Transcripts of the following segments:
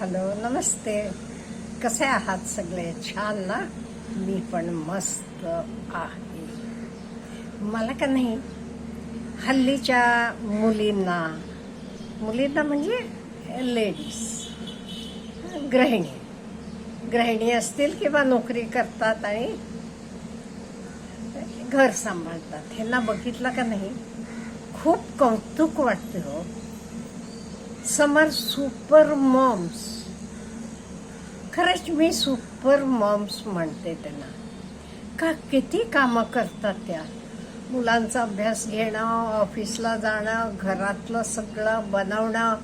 Hello नमस्ते. कसे आहात सगळे? छान ना? मी पण मस्त आहे. मला का नाही हल्लीच्या मुलींना मुलींना म्हणजे लेडीज गृहिणी. गृहिणी असतील किंवा नोकरी करतात आणि घर सांभाळतात. ह्यांना बघितलं का नाही? खूप कौतुक वाटतं हो. समर सुपर मॉम्स खरंच मी सुपर मॉम्स म्हणते त्यांना. का किती कामं करतात त्या? मुलांचा अभ्यास घेणं ऑफिसला जाणं घरातलं सगळं बनवणं.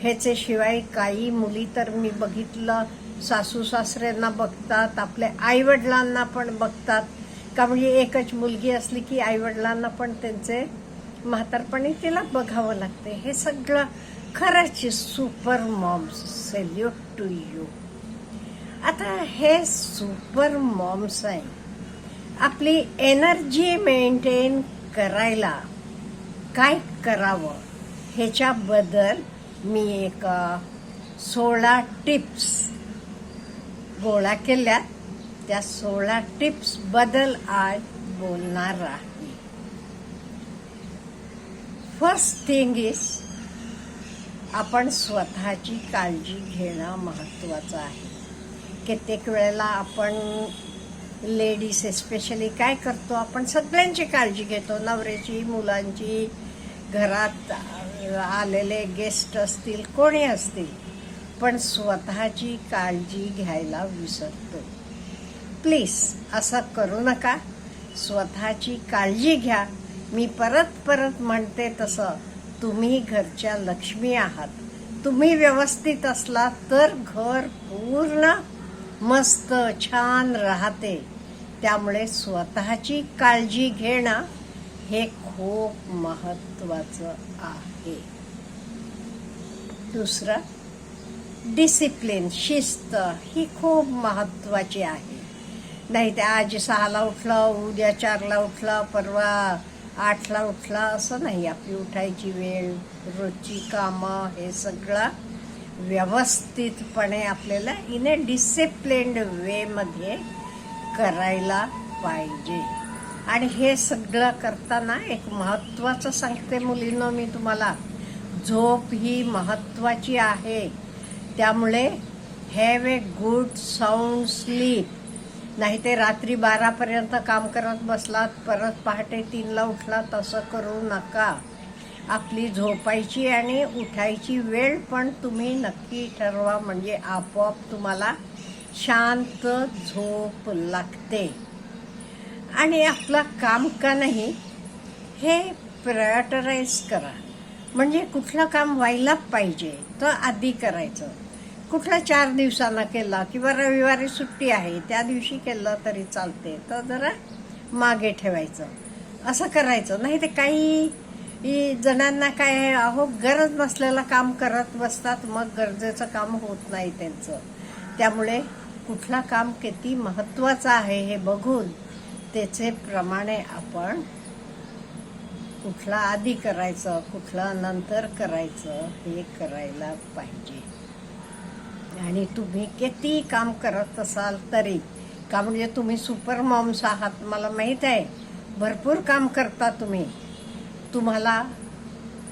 ह्याच्याशिवाय काही मुली तर मी बघितलं सासू सासऱ्यांना बघतात आपल्या आईवडिलांना पण बघतात. का म्हणजे एकच मुलगी असली की आईवडिलांना पण त्यांचे म्हातारपणी तिला बघावं लागते. हे सगळं खरंच super moms salute to you. आता हे सुपर मॉम्स आहे. आपली एनर्जी मेंटेन करायला काय करावं? ह्याच्याबद्दल मी एक सोळा टिप्स गोळा केल्या त्या सोळा टिप्सबद्दल आज बोलणार आहे. फर्स्ट थिंग इज आपण स्वतःची काळजी घेणं महत्त्वाचं आहे. कित्येक वेळेला आपण लेडीज एस्पेशली काय करतो आपण सगळ्यांची काळजी घेतो. नवऱ्याची मुलांची घरात आलेले गेस्ट असतील कोणी असतील पण स्वतःची काळजी घ्यायला विसरतो. प्लीज असं करू नका. स्वतःची काळजी घ्या. मी परत परत म्हणते तसं तुम्ही घरच्या लक्ष्मी आहात. तुम्ही व्यवस्थित असला तर घर पूर्ण मस्त छान राहते. त्यामुळे स्वतःची काळजी घेणं हे खूप महत्वाचं आहे. दुसरं डिसिप्लिन शिस्त ही खूप महत्वाची आहे. नाही ते आज सहाला उठलं उद्या चारला उठलं परवा आठला उठला असं नाही. आपली उठायची वेळ रोजची कामं हे सगळं व्यवस्थितपणे आपल्याला इन ए डिसिप्लिन्ड वेमध्ये करायला पाहिजे. आणि हे सगळं करताना एक महत्त्वाचं सांगते मुलींना मी तुम्हाला. झोप ही महत्त्वाची आहे. त्यामुळे have a good sound sleep नाही ते रात्री बारापर्यंत काम करत बसलात परत पहाटे तीनला उठला तसं करू नका. आपली झोपायची आणि उठायची वेळ पण तुम्ही नक्की ठरवा म्हणजे आपोआप तुम्हाला शांत झोप लागते. आणि आपलं काम का नाही हे प्रायोटराईज करा. म्हणजे कुठलं काम व्हायला पाहिजे तर आधी करायचं. कुठला चार दिवसांना केला किंवा रविवारी सुट्टी आहे त्या दिवशी केलं तरी चालते. तर जरा मागे ठेवायचं. असं करायचं. नाही ते काही जणांना काय अहो गरज नसलेलं काम करत बसतात मग गरजेचं काम होत नाही त्यांचं. त्यामुळे कुठला काम किती महत्वाचं आहे हे बघून त्याचे प्रमाणे आपण कुठला आधी करायचं कुठलं नंतर करायचं हे करायला पाहिजे. आणि तुम्ही किती काम करत असाल तरी. का म्हणजे तुम्ही सुपर मॉम्स आहात मला माहीत आहे. भरपूर काम करता तुम्ही. तुम्हाला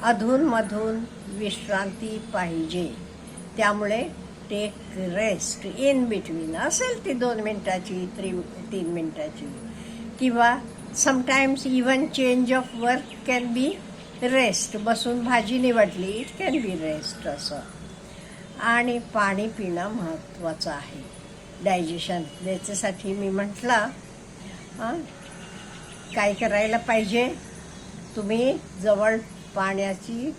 अधूनमधून विश्रांती पाहिजे. त्यामुळे टेक रेस्ट इन बिटवीन असेल ती दोन मिनटाची त्री तीन मिनटाची. किंवा sometimes even change of work can be rest बसून भाजी निवडली इट कॅन बी रेस्ट असं. आणि पाणी पिणं महत्त्वाचं आहे. डायजेशन याच्यासाठी मी म्हटलं काय करायला पाहिजे? तुम्ही जवळ पाण्याची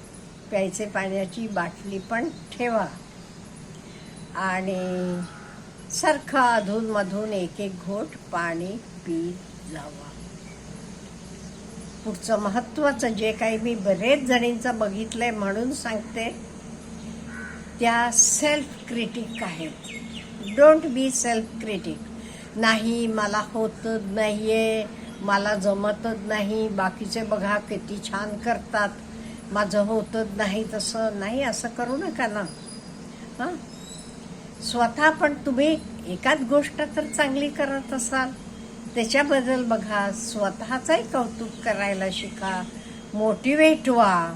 प्यायचे पाण्याची बाटली पण ठेवा. आणि सारखं अधूनमधून एक एक घोट पाणी पीत जावा. पुढचं महत्त्वाचं जे काही मी बरेच जणींचं बघितलं आहे म्हणून सांगते त्या सेल्फ क्रिटिक आहेत. डोंट बी सेल्फ क्रिटिक नाही मला होतच आहे मला जमतच नाही बाकीचे बघा किती छान करतात. माझं होतच नाही तसं. नाही असं करू नका ना. हां? स्वतः पण तुम्ही एकाच गोष्ट तर चांगली करत असाल. त्याच्याबद्दल बघा. स्वतःचंही कौतुक करायला शिका. मोटिवेट व्हा.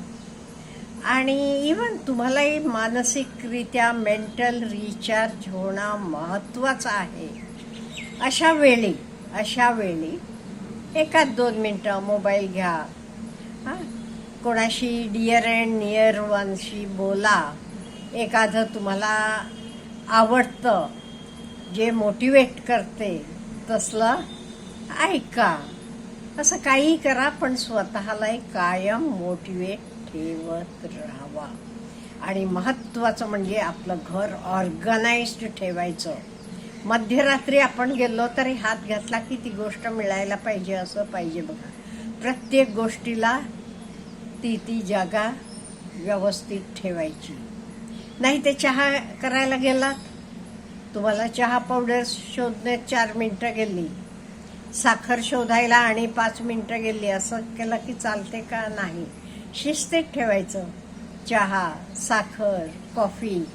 आणि इवन तुम्हालाही मानसिकरित्या मेंटल रिचार्ज होणं महत्त्वाचं आहे. अशा वेळी अशा वेळी एकाच दोन मिनटं मोबाईल घ्या. हां? कोणाशी डिअर अँड नियर वनशी बोला. एखादं तुम्हाला आवडतं जे मोटिवेट करते तसलं ऐका. असं काही करा पण स्वतःलाही कायम मोटिवेट ठेवत राहावा. आणि महत्त्वाचं म्हणजे आपलं घर ऑर्गनाइज्ड ठेवायचं. मध्यरात्री आपण गेलो तरी हात घातला की ती गोष्ट मिळायला पाहिजे असं पाहिजे बघा. प्रत्येक गोष्टीला ती ती जागा व्यवस्थित ठेवायची. नाही ते चहा करायला गेलात? तुम्हाला चहा पावडर शोधण्यात चार मिनटं गेली. साखर शोधायला आणि पाच मिनटं गेली. असं केलं की चालते का नाही? शिस्तीत ठेवायचं. चहा साखर कॉफी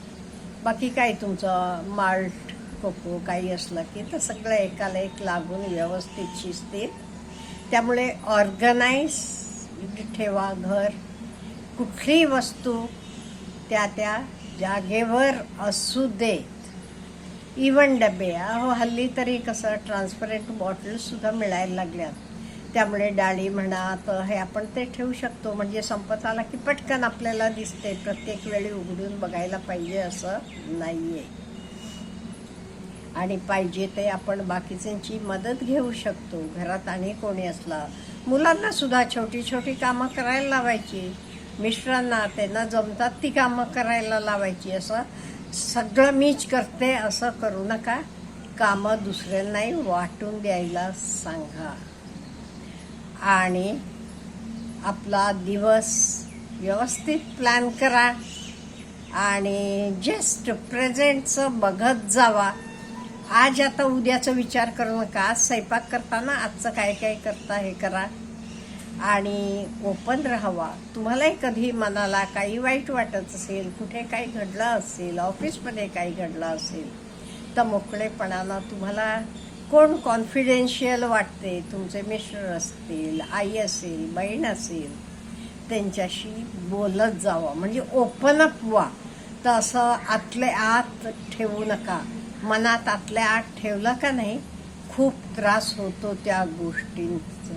बाकी काय तुमचं माल्ट कोको काही असलं की तर सगळं एकाला एक लागून व्यवस्थित शिस्तीत त्यामुळे ऑर्गनाईज ठेवा घर. कुठली वस्तू त्या त्या जागेवर असू देत. इवन डबे. अहो हल्ली तरी कसं ट्रान्सपरंट बॉटल्ससुद्धा मिळायला लागल्यात. त्यामुळे डाळी म्हणा तर हे आपण ते ठेवू शकतो. म्हणजे संपत आला की पटकन आपल्याला दिसते. प्रत्येक वेळी उघडून बघायला पाहिजे असं नाहीये. आणि पाहिजे ते आपण बाकीच्यांची मदत घेऊ शकतो. घरात आणि कोणी असला. मुलांना सुद्धा छोटी छोटी कामं करायला लावायची. मिस्टरांना त्यांना जमतात ती कामं करायला लावायची. असं सगळं मीच करते. असं करू नका. कामं दुसऱ्यांनाही वाटून द्यायला सांगा. आणि आपला दिवस व्यवस्थित प्लॅन करा आणि जस्ट प्रेझेंटचं बघत जावा. आज आता उद्याचा विचार करू नका. आज स्वयंपाक करताना आजचं काय काय करता हे करा. आणि ओपन राहावा. तुम्हालाही कधी मनाला काही वाईट वाटत असेल कुठे काही घडलं असेल ऑफिसमध्ये काही घडलं असेल तर मोकळेपणानं तुम्हाला कोण कॉन्फिडेन्शियल वाटते तुमचे मिस्टर असतील आई असेल बहीण असेल त्यांच्याशी बोलत जावं. म्हणजे ओपन अप व्हा. तर असं आतले आत ठेवू नका. मनात आतल्या आत ठेवलं का नाही खूप त्रास होतो त्या गोष्टींचं.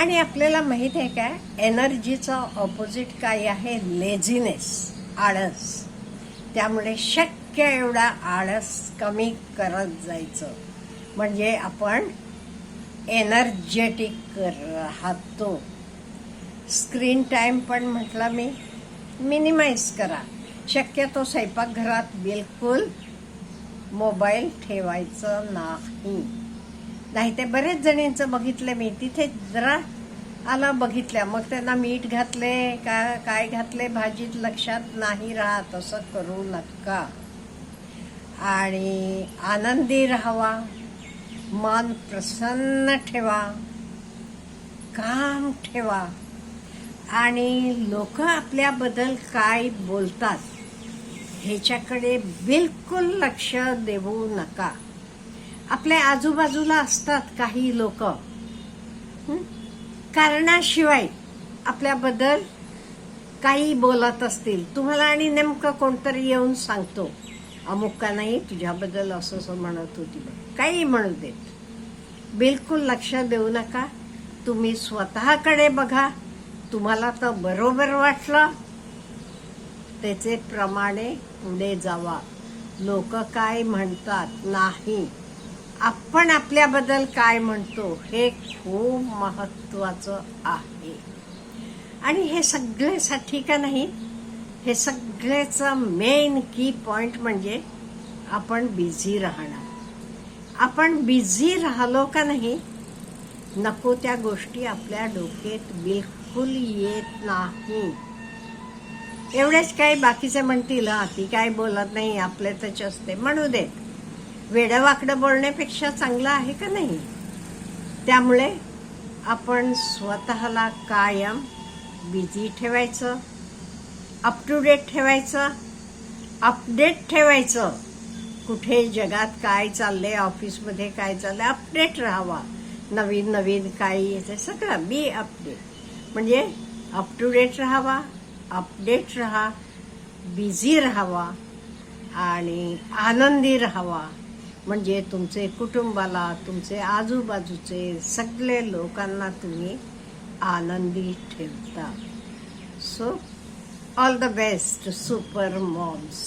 आणि आपल्याला माहीत आहे काय एनर्जीचं ऑपोजिट काय आहे लेझिनेस आळस. त्यामुळे शक्य एवढा आळस कमी करत जायचं. म्हणजे आपण एनर्जेटिक राहतो. स्क्रीन टाईम पण म्हटलं मी मिनिमाइज करा. शक्यतो स्वयंपाकघरात बिलकुल मोबाईल ठेवायचं नाही. नाही ते बरेच जणींचं बघितलं मी तिथे जरा आलं बघितल्या. मग त्यांना मीठ घातले का काय घातले भाजीत लक्षात नाही राहत असं करू नका. आणि आनंदी राहावा. मन प्रसन्न ठेवा काम ठेवा. आणि लोक आपल्याबद्दल काय बोलतात ह्याच्याकडे बिलकुल लक्ष देऊ नका. आपल्या आजूबाजूला असतात काही लोक. कारणाशिवाय आपल्याबद्दल काही बोलत असतील. तुम्हाला आणि नेमकं कोणतरी येऊन सांगतो. अमुक का नाही तुझ्याबद्दल असं असं म्हणत होती. काही म्हणू देत बिलकुल लक्ष देऊ नका. तुम्ही स्वतःकडे बघा. तुम्हाला तर बरोबर वाटलं. त्याचे प्रमाणे पुढे जावा. लोक काय म्हणतात? नाही. आपण आपल्याबद्दल काय म्हणतो? हे खूप महत्वाचं आहे. आणि हे सगळ्यासाठी का नाही? हे सगळ्याचं मेन की पॉइंट म्हणजे आपण बिझी राहणं. आपण बिझी राहिलो का नाही नको त्या गोष्टी आपल्या डोक्यात बिलकुल येत नाही. एवढेच काही बाकीचे म्हणतील ती काय बोलत नाही आपले त्याचे असते म्हणू देत वेडवाकडं बोलण्यापेक्षा चांगलं आहे का नाही? त्यामुळे आपण स्वतःला कायम बिझी ठेवायचं. अप टू डेट ठेवायचं अपडेट ठेवायचं. कुठे जगात काय चाललंय ऑफिसमध्ये काय चाललंय अपडेट राहावा. नवीन नवीन काय येते सगळं बी अपडेट म्हणजे अप टू डेट राहावा अपडेट राहा बिझी राहावा आणि आनंदी राहावा. म्हणजे तुमचे कुटुंबाला तुमचे आजूबाजूचे सगळे लोकांना तुम्ही आनंदी ठेवता. So all the best super moms